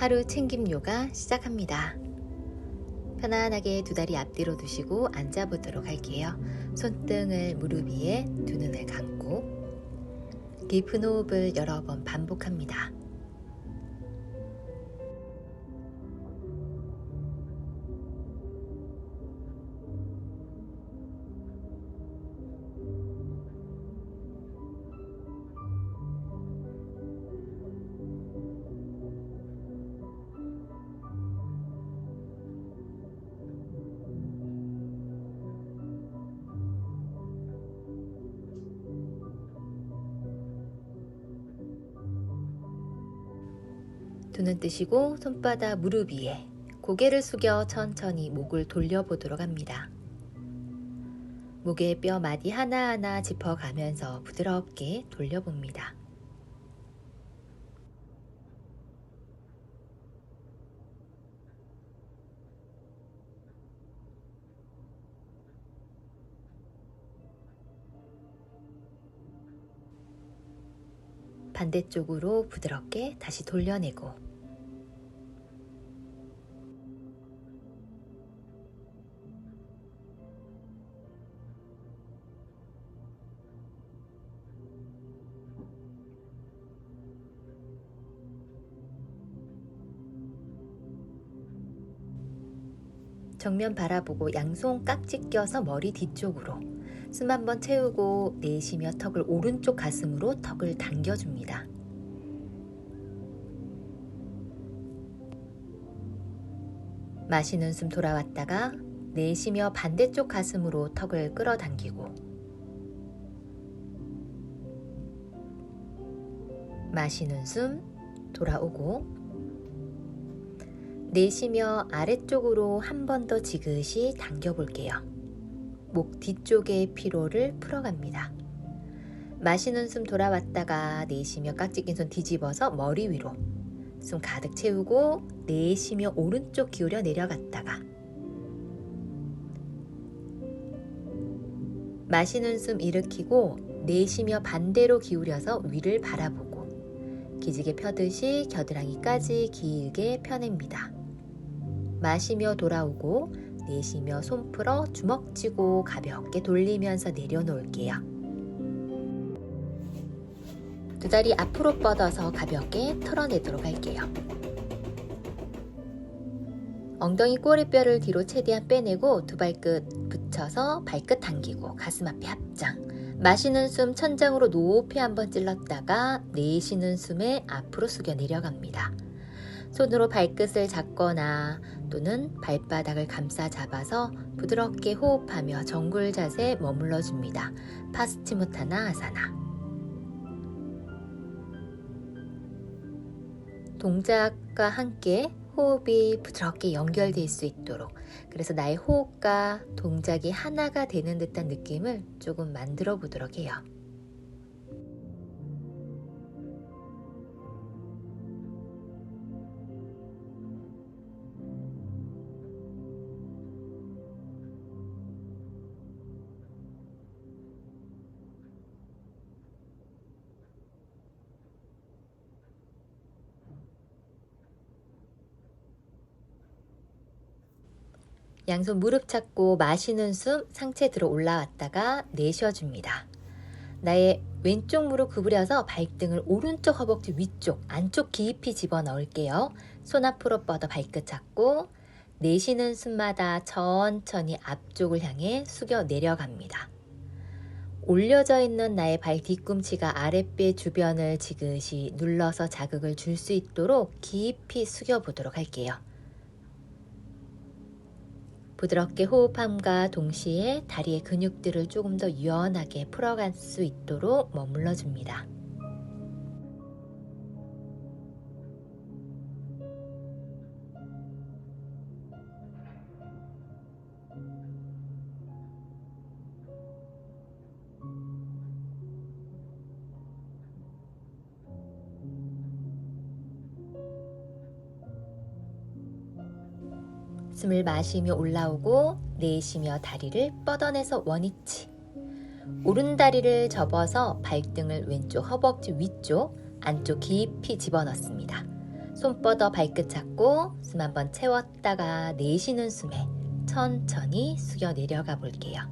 하루 챙김 요가 시작합니다. 편안하게 두 다리 앞뒤로 두시고 앉아보도록 할게요. 손등을 무릎 위에 두 눈을 감고 깊은 호흡을 여러 번 반복합니다. 두 눈 뜨시고 손바닥 무릎 위에 고개를 숙여 천천히 목을 돌려보도록 합니다. 목의 뼈 마디 하나하나 짚어가면서 부드럽게 돌려봅니다. 반대쪽으로 부드럽게 다시 돌려내고 정면 바라보고 양손 깍지 껴서 머리 뒤쪽으로 숨 한번 채우고 내쉬며 턱을 오른쪽 가슴으로 턱을 당겨줍니다. 마시는 숨 돌아왔다가 내쉬며 반대쪽 가슴으로 턱을 끌어당기고 마시는 숨 돌아오고 내쉬며 아래쪽으로 한 번 더 지그시 당겨볼게요. 목 뒤쪽의 피로를 풀어갑니다. 마시는 숨 돌아왔다가 내쉬며 깍지 낀 손 뒤집어서 머리 위로 숨 가득 채우고 내쉬며 오른쪽 기울여 내려갔다가 마시는 숨 일으키고 내쉬며 반대로 기울여서 위를 바라보고 기지개 펴듯이 겨드랑이까지 길게 펴냅니다. 마시며 돌아오고 내쉬며 손 풀어 주먹 쥐고 가볍게 돌리면서 내려놓을게요. 두 다리 앞으로 뻗어서 가볍게 털어내도록 할게요. 엉덩이 꼬리뼈를 뒤로 최대한 빼내고 두 발끝 붙여서 발끝 당기고 가슴 앞에 합장. 마시는 숨 천장으로 높이 한번 찔렀다가 내쉬는 숨에 앞으로 숙여 내려갑니다. 손으로 발끝을 잡거나 또는 발바닥을 감싸 잡아서 부드럽게 호흡하며 정굴 자세 머물러 줍니다. 파스치무타나 아사나. 동작과 함께 호흡이 부드럽게 연결될 수 있도록 그래서 나의 호흡과 동작이 하나가 되는 듯한 느낌을 조금 만들어 보도록 해요. 양손 무릎 잡고 마시는 숨 상체 들어 올라왔다가 내쉬어줍니다. 나의 왼쪽 무릎 구부려서 발등을 오른쪽 허벅지 위쪽 안쪽 깊이 집어 넣을게요. 손 앞으로 뻗어 발끝 잡고 내쉬는 숨마다 천천히 앞쪽을 향해 숙여 내려갑니다. 올려져 있는 나의 발 뒤꿈치가 아랫배 주변을 지그시 눌러서 자극을 줄 수 있도록 깊이 숙여 보도록 할게요. 부드럽게 호흡함과 동시에 다리의 근육들을 조금 더 유연하게 풀어갈 수 있도록 머물러 줍니다. 숨을 마시며 올라오고 내쉬며 다리를 뻗어내서 원위치. 오른 다리를 접어서 발등을 왼쪽 허벅지 위쪽 안쪽 깊이 집어넣습니다. 손 뻗어 발끝 잡고 숨 한번 채웠다가 내쉬는 숨에 천천히 숙여 내려가 볼게요.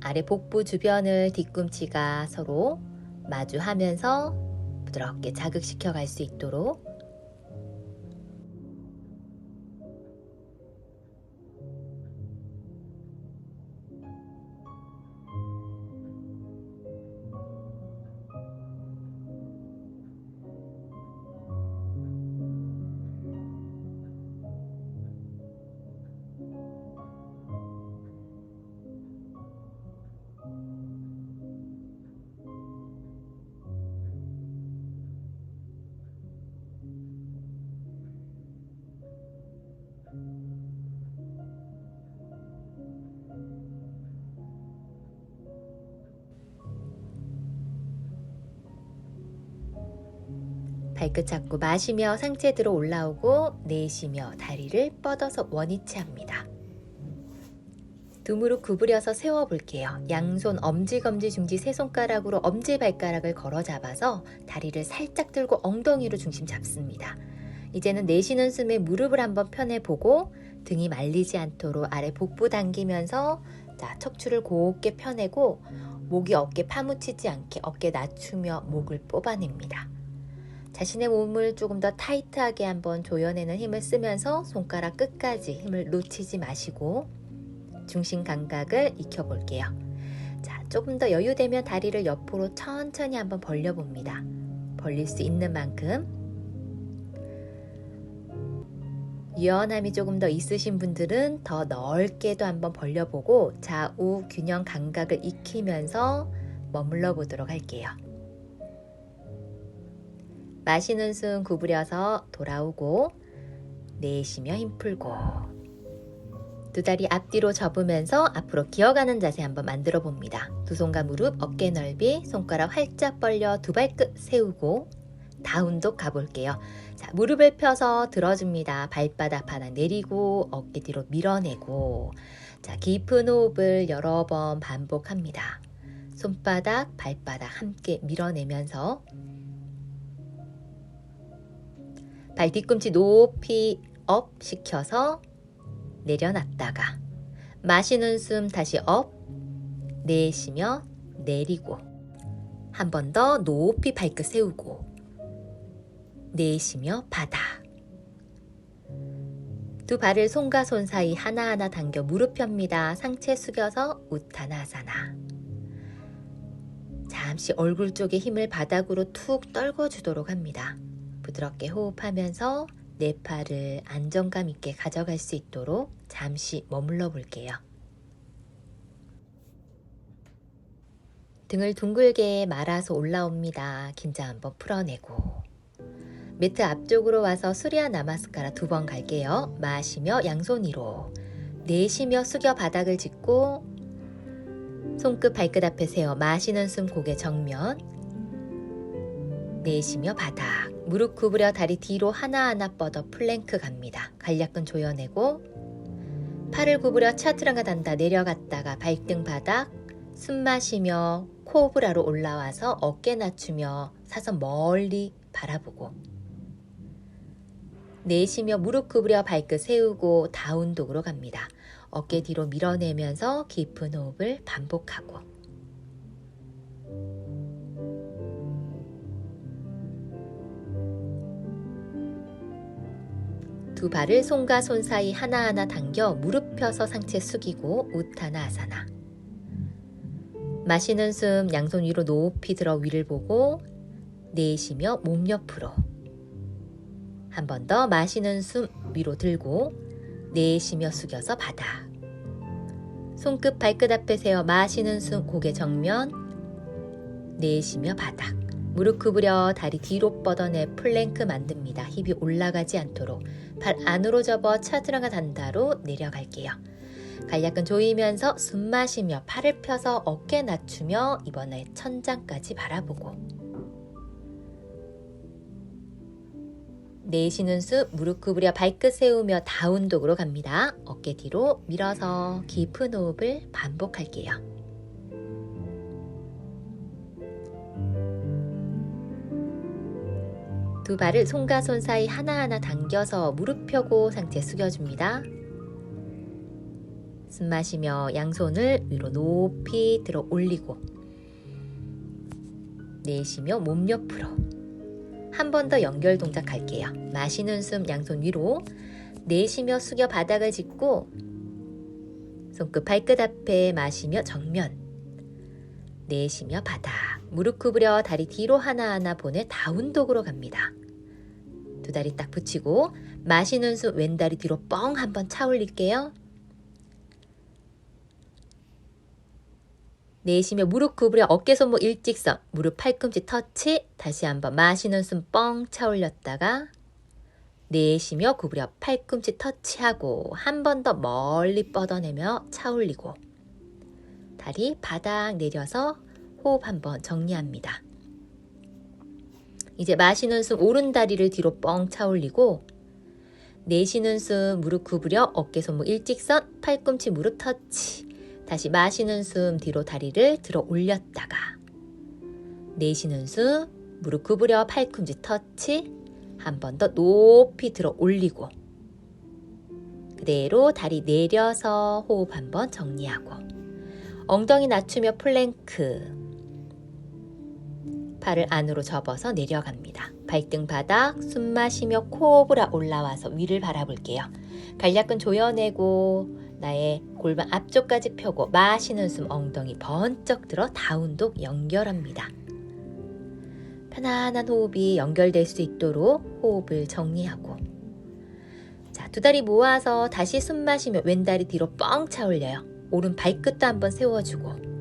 아래 복부 주변을 뒤꿈치가 서로 마주하면서 부드럽게 자극시켜 갈 수 있도록 발끝 잡고 마시며 상체 들어 올라오고 내쉬며 다리를 뻗어서 원위치 합니다. 두 무릎 구부려서 세워 볼게요. 양손 엄지 검지 중지 세 손가락으로 엄지 발가락을 걸어 잡아서 다리를 살짝 들고 엉덩이로 중심 잡습니다. 이제는 내쉬는 숨에 무릎을 한번 펴내 보고 등이 말리지 않도록 아래 복부 당기면서 자, 척추를 곱게 펴내고 목이 어깨 파묻히지 않게 어깨 낮추며 목을 뽑아냅니다. 자신의 몸을 조금 더 타이트하게 한번 조여내는 힘을 쓰면서 손가락 끝까지 힘을 놓치지 마시고 중심 감각을 익혀볼게요. 자, 조금 더 여유되면 다리를 옆으로 천천히 한번 벌려봅니다. 벌릴 수 있는 만큼. 유연함이 조금 더 있으신 분들은 더 넓게도 한번 벌려보고 좌우 균형 감각을 익히면서 머물러 보도록 할게요. 마시는 숨 구부려서 돌아오고 내쉬며 힘 풀고 두 다리 앞뒤로 접으면서 앞으로 기어가는 자세 한번 만들어 봅니다. 두 손과 무릎 어깨 넓이 손가락 활짝 벌려 두 발끝 세우고 다운독 가볼게요. 자, 무릎을 펴서 들어줍니다. 발바닥 바닥 내리고 어깨 뒤로 밀어내고 자, 깊은 호흡을 여러 번 반복합니다. 손바닥, 발바닥 함께 밀어내면서 발 뒤꿈치 높이 업 시켜서 내려놨다가 마시는 숨 다시 업 내쉬며 내리고 한 번 더 높이 발끝 세우고 내쉬며 바닥 두 발을 손과 손 사이 하나하나 당겨 무릎 펴입니다. 상체 숙여서 우타나사나 잠시 얼굴 쪽에 힘을 바닥으로 툭 떨궈주도록 합니다. 부드럽게 호흡하면서 내 팔을 안정감 있게 가져갈 수 있도록 잠시 머물러 볼게요. 등을 둥글게 말아서 올라옵니다. 긴장 한번 풀어내고 매트 앞쪽으로 와서 수리아 나마스카라 두 번 갈게요. 마시며 양손 위로 내쉬며 숙여 바닥을 짚고 손끝 발끝 앞에 세워 마시는 숨 고개 정면 내쉬며 바닥 무릎 구부려 다리 뒤로 하나하나 뻗어 플랭크 갑니다. 간략근 조여내고 팔을 구부려 차트랑가 단다 내려갔다가 발등 바닥 숨 마시며 코브라로 올라와서 어깨 낮추며 사선 멀리 바라보고 내쉬며 무릎 구부려 발끝 세우고 다운독으로 갑니다. 어깨 뒤로 밀어내면서 깊은 호흡을 반복하고 두 발을 손과 손 사이 하나하나 당겨 무릎 펴서 상체 숙이고 우타나 아사나. 마시는 숨 양손 위로 높이 들어 위를 보고 내쉬며 몸 옆으로. 한 번 더 마시는 숨 위로 들고 내쉬며 숙여서 바닥. 손끝 발끝 앞에 세워 마시는 숨 고개 정면 내쉬며 바닥. 무릎 구부려 다리 뒤로 뻗어내 플랭크 만듭니다. 힙이 올라가지 않도록 발 안으로 접어 차드라가 단다로 내려갈게요. 간략근 조이면서 숨 마시며 팔을 펴서 어깨 낮추며 이번에 천장까지 바라보고 내쉬는 숨 무릎 구부려 발끝 세우며 다운독으로 갑니다. 어깨 뒤로 밀어서 깊은 호흡을 반복할게요. 두 발을 손과 손 사이 하나하나 당겨서 무릎 펴고 상체 숙여줍니다. 숨 마시며 양손을 위로 높이 들어 올리고 내쉬며 몸 옆으로 한 번 더 연결 동작 할게요. 마시는 숨 양손 위로 내쉬며 숙여 바닥을 짚고 손끝 발끝 앞에 마시며 정면 내쉬며 바닥 무릎 구부려 다리 뒤로 하나하나 보내 다운독으로 갑니다. 두 다리 딱 붙이고 마시는 숨 왼다리 뒤로 뻥 한번 차 올릴게요. 내쉬며 무릎 구부려 어깨 손목 일직선 무릎 팔꿈치 터치 다시 한번 마시는 숨 뻥 차 올렸다가 내쉬며 구부려 팔꿈치 터치하고 한 번 더 멀리 뻗어내며 차 올리고 다리 바닥 내려서 호흡 한번 정리합니다. 이제 마시는 숨 오른 다리를 뒤로 뻥 차 올리고 내쉬는 숨 무릎 구부려 어깨 손목 일직선 팔꿈치 무릎 터치. 다시 마시는 숨 뒤로 다리를 들어 올렸다가 내쉬는 숨 무릎 구부려 팔꿈치 터치. 한 번 더 높이 들어 올리고 그대로 다리 내려서 호흡 한번 정리하고 엉덩이 낮추며 플랭크 팔을 안으로 접어서 내려갑니다. 발등 바닥 숨 마시며 코브라 올라와서 위를 바라볼게요. 간략근 조여내고 나의 골반 앞쪽까지 펴고 마시는 숨 엉덩이 번쩍 들어 다운독 연결합니다. 편안한 호흡이 연결될 수 있도록 호흡을 정리하고 자, 두 다리 모아서 다시 숨 마시며 왼다리 뒤로 뻥 차 올려요. 오른 발끝도 한번 세워주고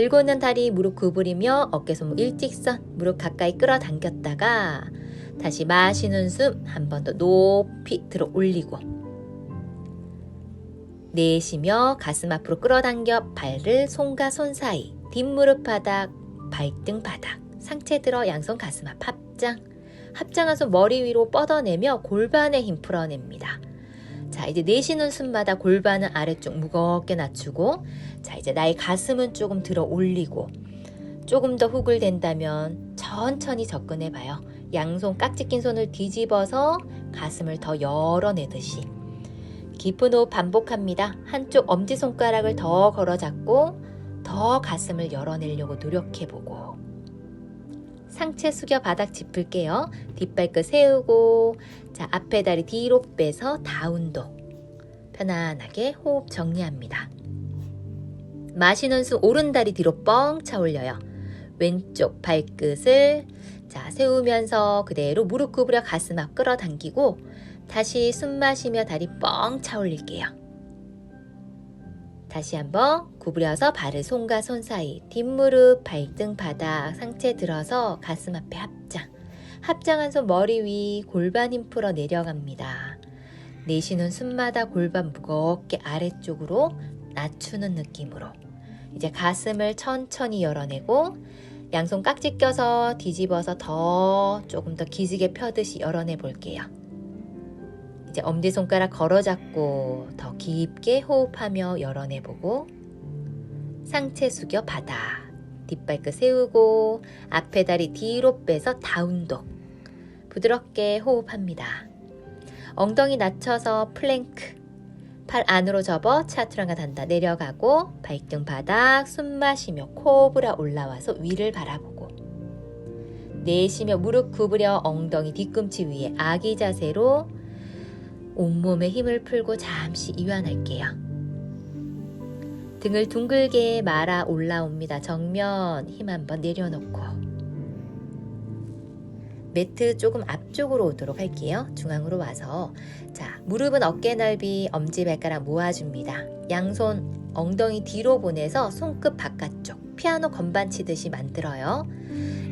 들고 있는 다리 무릎 구부리며 어깨 손목 일직선 무릎 가까이 끌어당겼다가 다시 마시는 숨 한 번 더 높이 들어 올리고 내쉬며 가슴 앞으로 끌어당겨 발을 손과 손 사이 뒷무릎 바닥 발등 바닥 상체 들어 양손 가슴 앞 합장 손 머리 위로 뻗어내며 골반에 힘 풀어냅니다. 자, 이제 내쉬는 숨마다 골반은 아래쪽 무겁게 낮추고, 자, 이제 나의 가슴은 조금 들어 올리고, 조금 더 훅을 댄다면 천천히 접근해 봐요. 양손 깍지 낀 손을 뒤집어서 가슴을 더 열어내듯이. 깊은 호흡 반복합니다. 한쪽 엄지손가락을 더 걸어 잡고, 더 가슴을 열어내려고 노력해 보고. 상체 숙여 바닥 짚을게요. 뒷발끝 세우고 자 앞에 다리 뒤로 빼서 다운도 편안하게 호흡 정리합니다. 마시는 숨 오른 다리 뒤로 뻥 차 올려요. 왼쪽 발끝을 자 세우면서 그대로 무릎 구부려 가슴 앞 끌어당기고 다시 숨 마시며 다리 뻥 차 올릴게요. 다시 한번 구부려서 발을 손과 손 사이, 뒷무릎, 발등, 바닥, 상체 들어서 가슴 앞에 합장. 합장한 손 머리 위 골반 힘 풀어 내려갑니다. 내쉬는 숨마다 골반 무겁게 아래쪽으로 낮추는 느낌으로 이제 가슴을 천천히 열어내고 양손 깍지 껴서 뒤집어서 더 조금 더 기지개 펴듯이 열어내 볼게요. 이제 엄지손가락 걸어 잡고 더 깊게 호흡하며 열어내보고 상체 숙여 바닥 뒷발끝 세우고 앞에 다리 뒤로 빼서 다운독. 부드럽게 호흡합니다. 엉덩이 낮춰서 플랭크. 팔 안으로 접어 차투랑가 단다 내려가고 발등 바닥 숨 마시며 코브라 올라와서 위를 바라보고. 내쉬며 무릎 구부려 엉덩이 뒤꿈치 위에 아기 자세로 온몸에 힘을 풀고 잠시 이완할게요. 등을 둥글게 말아 올라옵니다. 정면 힘 한번 내려놓고 매트 조금 앞쪽으로 오도록 할게요. 중앙으로 와서 자 무릎은 어깨 넓이 엄지발가락 모아줍니다. 양손 엉덩이 뒤로 보내서 손끝 바깥쪽 피아노 건반 치듯이 만들어요.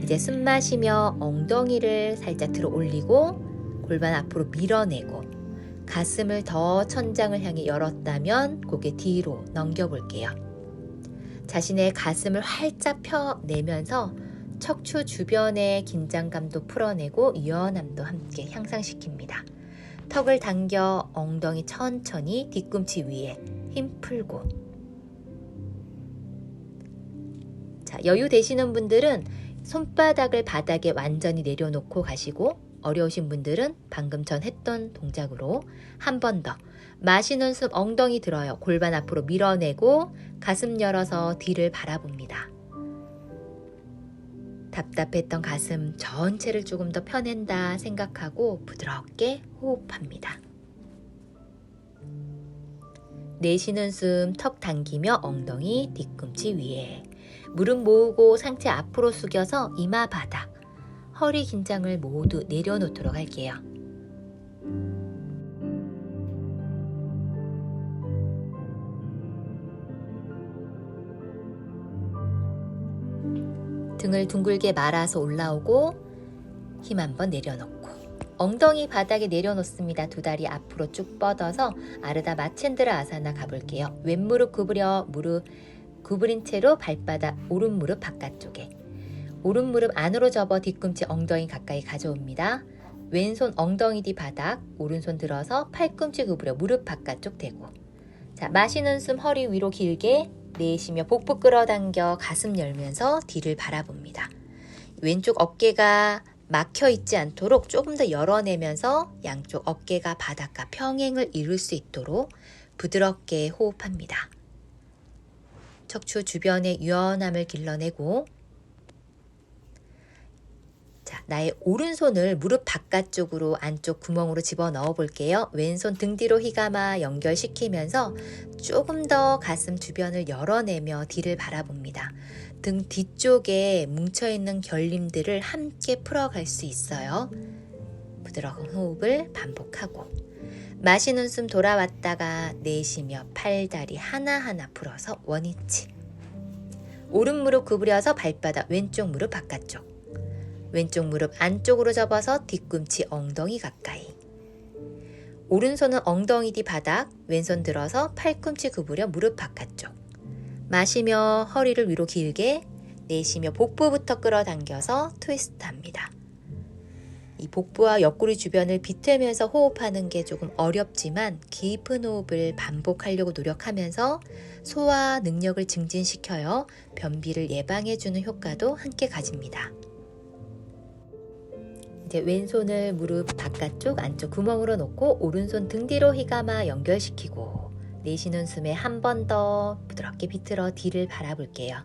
이제 숨 마시며 엉덩이를 살짝 들어 올리고 골반 앞으로 밀어내고 가슴을 더 천장을 향해 열었다면 고개 뒤로 넘겨볼게요. 자신의 가슴을 활짝 펴내면서 척추 주변의 긴장감도 풀어내고 유연함도 함께 향상시킵니다. 턱을 당겨 엉덩이 천천히 뒤꿈치 위에 힘 풀고 자, 여유 되시는 분들은 손바닥을 바닥에 완전히 내려놓고 가시고 어려우신 분들은 방금 전 했던 동작으로 한 번 더 마시는 숨 엉덩이 들어요. 골반 앞으로 밀어내고 가슴 열어서 뒤를 바라봅니다. 답답했던 가슴 전체를 조금 더 펴낸다 생각하고 부드럽게 호흡합니다. 내쉬는 숨 턱 당기며 엉덩이 뒤꿈치 위에 무릎 모으고 상체 앞으로 숙여서 이마 바닥 허리 긴장을 모두 내려놓도록 할게요. 등을 둥글게 말아서 올라오고 힘 한번 내려놓고 엉덩이 바닥에 내려놓습니다. 두 다리 앞으로 쭉 뻗어서 아르다 마첸드라 아사나 가볼게요. 왼무릎 구부려 무릎 구부린 채로 발바닥 오른 무릎 바깥쪽에 오른 무릎 안으로 접어 뒤꿈치 엉덩이 가까이 가져옵니다. 왼손 엉덩이 뒤 바닥 오른손 들어서 팔꿈치 구부려 무릎 바깥쪽 대고 자 마시는 숨 허리 위로 길게 내쉬며 복부 끌어당겨 가슴 열면서 뒤를 바라봅니다. 왼쪽 어깨가 막혀 있지 않도록 조금 더 열어내면서 양쪽 어깨가 바닥과 평행을 이룰 수 있도록 부드럽게 호흡합니다. 척추 주변의 유연함을 길러내고 자, 나의 오른손을 무릎 바깥쪽으로 안쪽 구멍으로 집어 넣어 볼게요. 왼손 등 뒤로 휘감아 연결시키면서 조금 더 가슴 주변을 열어내며 뒤를 바라봅니다. 등 뒤쪽에 뭉쳐있는 결림들을 함께 풀어갈 수 있어요. 부드러운 호흡을 반복하고 마시는 숨 돌아왔다가 내쉬며 팔다리 하나하나 풀어서 원위치 오른 무릎 구부려서 발바닥 왼쪽 무릎 바깥쪽 왼쪽 무릎 안쪽으로 접어서 뒤꿈치 엉덩이 가까이. 오른손은 엉덩이 뒤 바닥, 왼손 들어서 팔꿈치 구부려 무릎 바깥쪽. 마시며 허리를 위로 길게, 내쉬며 복부부터 끌어당겨서 트위스트 합니다. 이 복부와 옆구리 주변을 비틀면서 호흡하는 게 조금 어렵지만 깊은 호흡을 반복하려고 노력하면서 소화 능력을 증진시켜요. 변비를 예방해주는 효과도 함께 가집니다. 이제 왼손을 무릎 바깥쪽 안쪽 구멍으로 놓고 오른손 등 뒤로 휘감아 연결시키고 내쉬는 숨에 한 번 더 부드럽게 비틀어 뒤를 바라볼게요.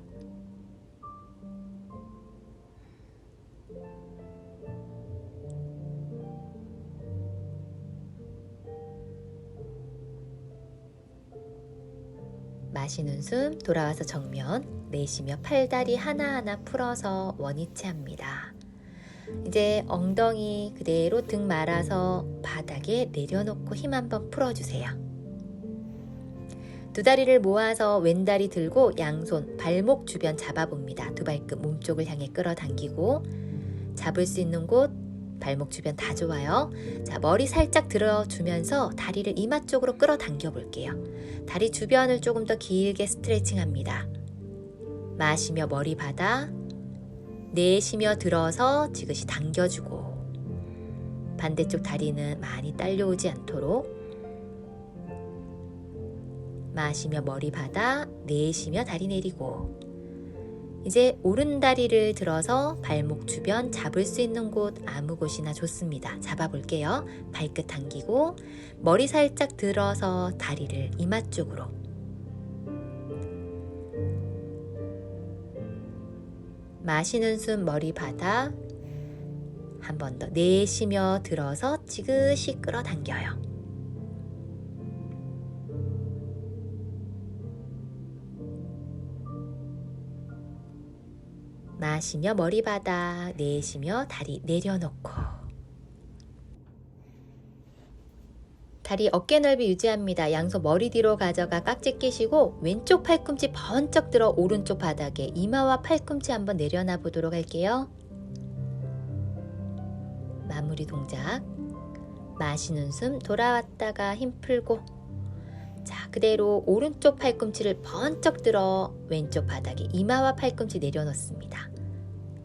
마시는 숨 돌아와서 정면 내쉬며 팔다리 하나하나 풀어서 원위치 합니다. 이제 엉덩이 그대로 등 말아서 바닥에 내려놓고 힘 한번 풀어주세요. 두 다리를 모아서 왼다리 들고 양손 발목 주변 잡아봅니다. 두 발끝 몸쪽을 향해 끌어당기고 잡을 수 있는 곳 발목 주변 다 좋아요. 자, 머리 살짝 들어주면서 다리를 이마 쪽으로 끌어당겨 볼게요. 다리 주변을 조금 더 길게 스트레칭 합니다. 마시며 머리 받아 내쉬며 들어서 지그시 당겨주고 반대쪽 다리는 많이 딸려오지 않도록 마시며 머리 받아 내쉬며 다리 내리고 이제 오른 다리를 들어서 발목 주변 잡을 수 있는 곳 아무 곳이나 좋습니다. 잡아볼게요. 발끝 당기고 머리 살짝 들어서 다리를 이마 쪽으로 마시는 숨 머리 받아 한 번 더 내쉬며 들어서 지그시 끌어당겨요. 마시며 머리 받아 내쉬며 다리 내려놓고 다리 어깨 넓이 유지합니다. 양손 머리 뒤로 가져가 깍지 끼시고 왼쪽 팔꿈치 번쩍 들어 오른쪽 바닥에 이마와 팔꿈치 한번 내려놔 보도록 할게요. 마무리 동작. 마시는 숨 돌아왔다가 힘 풀고 자 그대로 오른쪽 팔꿈치를 번쩍 들어 왼쪽 바닥에 이마와 팔꿈치 내려놓습니다.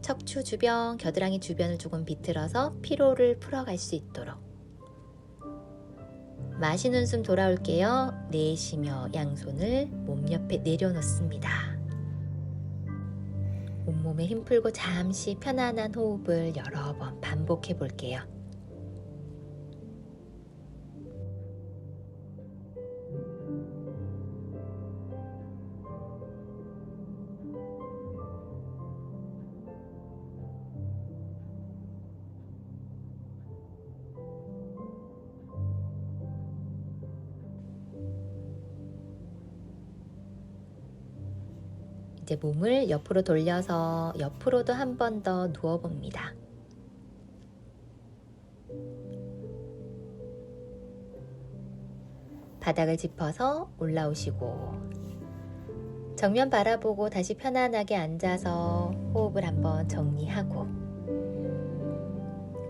척추 주변, 겨드랑이 주변을 조금 비틀어서 피로를 풀어갈 수 있도록 마시는 숨 돌아올게요. 내쉬며 양손을 몸 옆에 내려놓습니다. 온몸 몸에 힘 풀고 잠시 편안한 호흡을 여러 번 반복해 볼게요. 이제 몸을 옆으로 돌려서 옆으로도 한 번 더 누워 봅니다. 바닥을 짚어서 올라오시고 정면 바라보고 다시 편안하게 앉아서 호흡을 한번 정리하고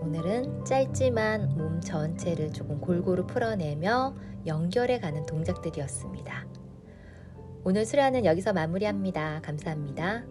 오늘은 짧지만 몸 전체를 조금 골고루 풀어내며 연결해 가는 동작들이었습니다. 오늘 수련은 여기서 마무리합니다. 감사합니다.